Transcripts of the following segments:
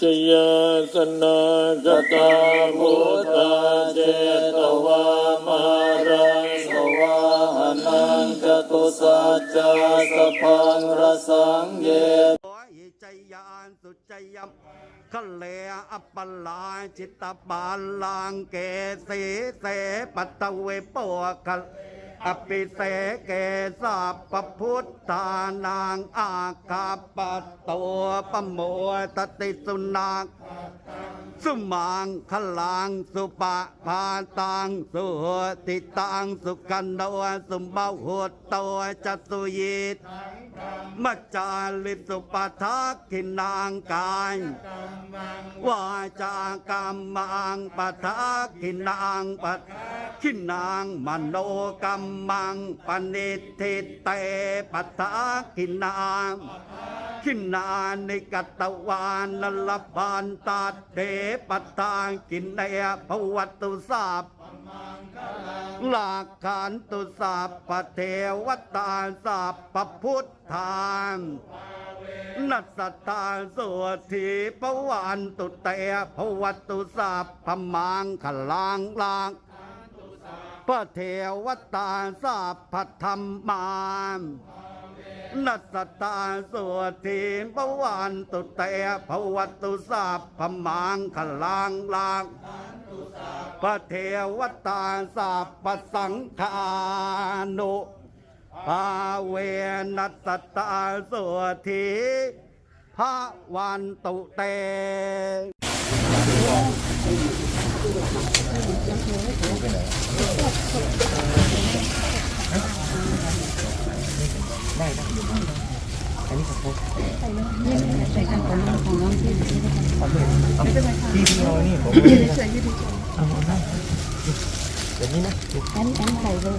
ชยสนากตาพุทธาเจตวามารังสวาหนังจตุสัจจาสพังรสังเยใจยานสุใจยมคะเลอัปปลาจิตตบาลังเกสีเสปัตตเวปวะคะ อภิเสเกสัพพุทธานางอาคาปตโตปโมตติสุนัก สุมังคลังสุปะพาตังสุติตังสุกันโนสุเบาหุตโตจัตุยิตมัจจาลิสุปทักขินางกายวาจากรรมังปทักขินางปัทขินางมโนกรรมังปณิทิเตปทักขินางขินนานิกตวานนลพันตัดเทปทางกินเนยภวัตุสาปหลักขันตุสัพพเทวตาสัพพพุทธานนัสตตาสุธีปวันตุเตภวัตุสัพพมังขลังลังพระเทวตาสัพพธรรมาน นัสตาสุธีปวันตุเตภวัตุสัพมังขลังลังพระเทวตาสัพพสังฆานุภาเวนัสตาสุธีพระวันตุเต ที่ที่เรานี่ผมเฉยๆยืดเฉยเอาได้อย่างนี้นะๆอันอันใส่เลย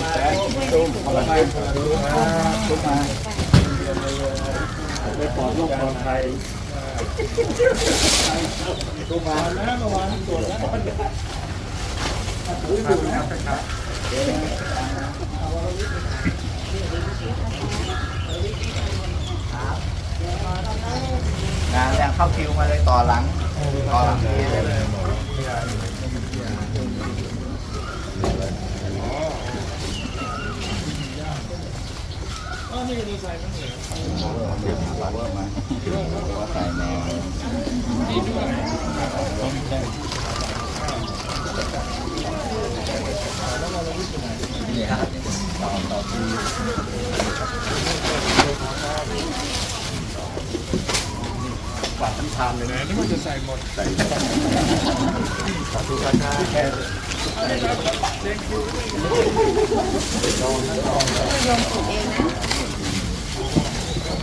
มาแล้วงานยังเข้าคิวมาเลยต่อหลังต่อหลังนี้เลย นี่ตะอ่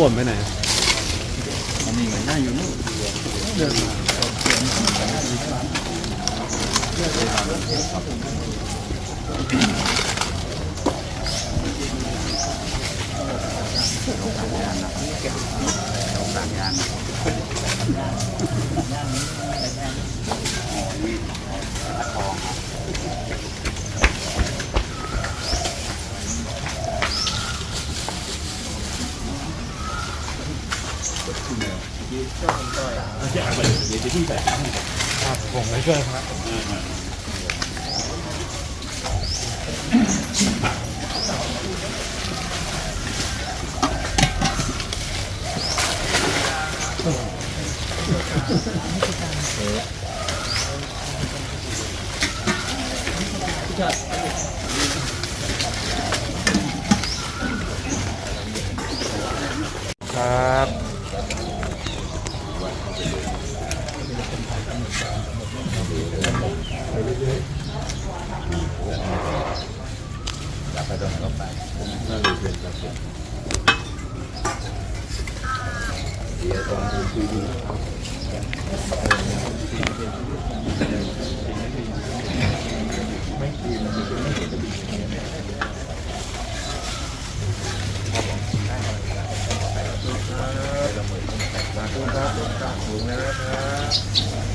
วนไปไหนนี่เหมือนหน้าอยู่เนอะ ครับผมไม่เกินครับเออ ขอบคุณครับขอบคุณนะครับ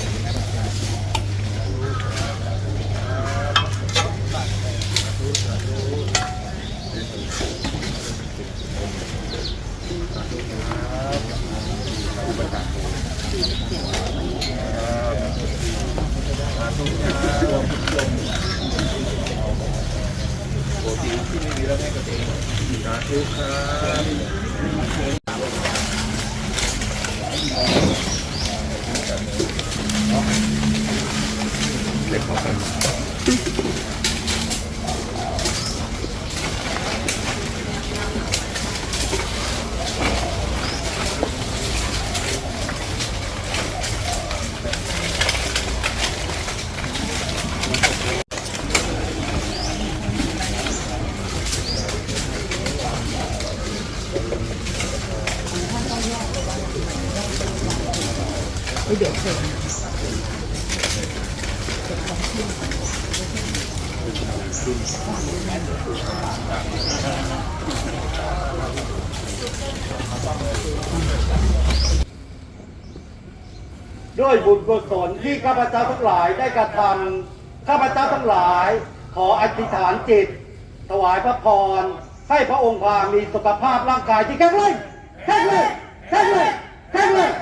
Puja. ด้วยบุญกุศลที่ข้าพเจ้าทั้งหลายได้กระทำข้าพเจ้าทั้งหลาย ขออธิษฐานจิต ถวายพระพร ให้พระองค์พามีสุขภาพร่างกายที่แข็งแรงแข็งแรงแข็งแรง